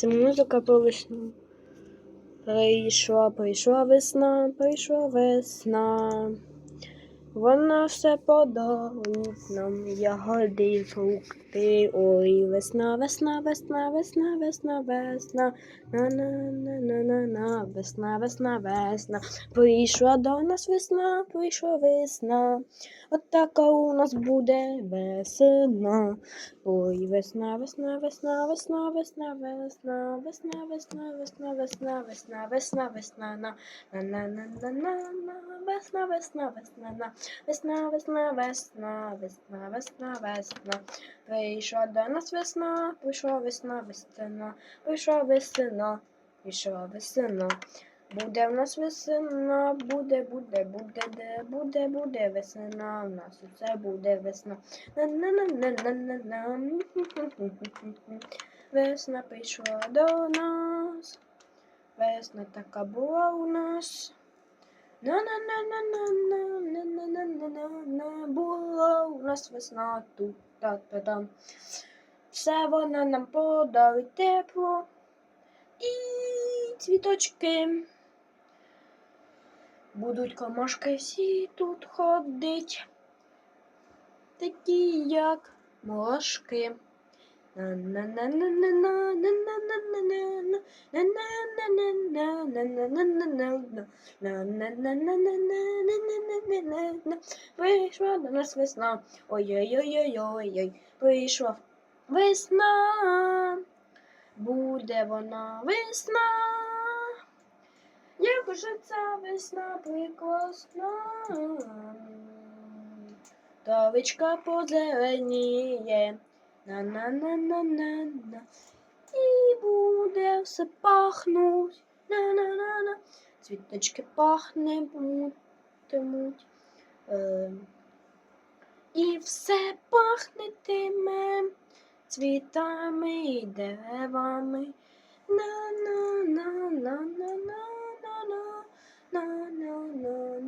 Це музика весну. Прийшла, прийшла весна, прийшла весна. Вона все подарує нам ягоди фрукти. Ой, весна, весна, весна, весна, весна, весна. На на на на на на весна, весна, весна. Прийшла до нас весна, прийшла весна. От така у нас буде весна. Ой, весна, весна, весна, весна, весна, весна, весна, весна, весна, весна, весна, весна, весна, на на на на на на на весна, весна, весна, на весна, весна, весна, весна, весна, весна. Прийшла до нас весна, прийшла весна, весна, прийшла весна, прийшла весна. Буде в нас весна, буде, буде, буде, де буде, буде весна, у нас усе буде весна. На-на-на-на-на-на-на. Весна прийшла до нас. Весна така була у нас. На-на-на-на-на-на-на-на-на-на-на. Була у нас весна тут та-та-там. Все вона нам подарить тепло і цвіточки. Будуть комашки всі тут ходить, такі як мошки. Прийшла до нас весна. Ой-ой-ой-ой-ой. Прийшла весна. Буде вона весна. Як уже ця весна прекрасна. Травичка позеленіє. На-на-на-на-на-на. І буде все пахнуть. На-на-на-на. Цвіточки пахнетимуть. Е, і все пахнетиме цвітами і деревами. На-на-на-на-на-на-на-на-на-на-на-на-на.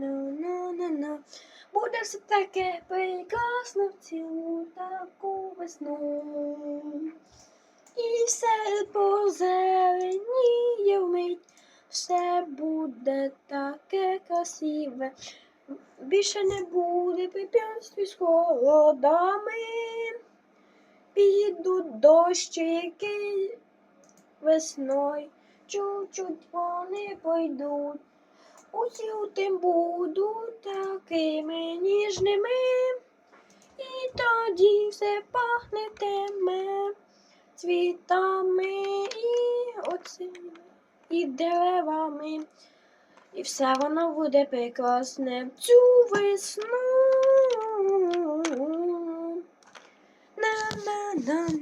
Буде все таке прекрасно в цілу таку весну. І все позеленіє вмить, все буде таке красиве. Більше не буде препятствий з холодами. Підуть дощики весною, чуть-чуть вони пойдуть. Усі тим будуть такими ніжними, і тоді все пахнетиме цвітами і оцими, і деревами. І все воно буде прекрасне цю весну. На-на-на-на-на-на-на.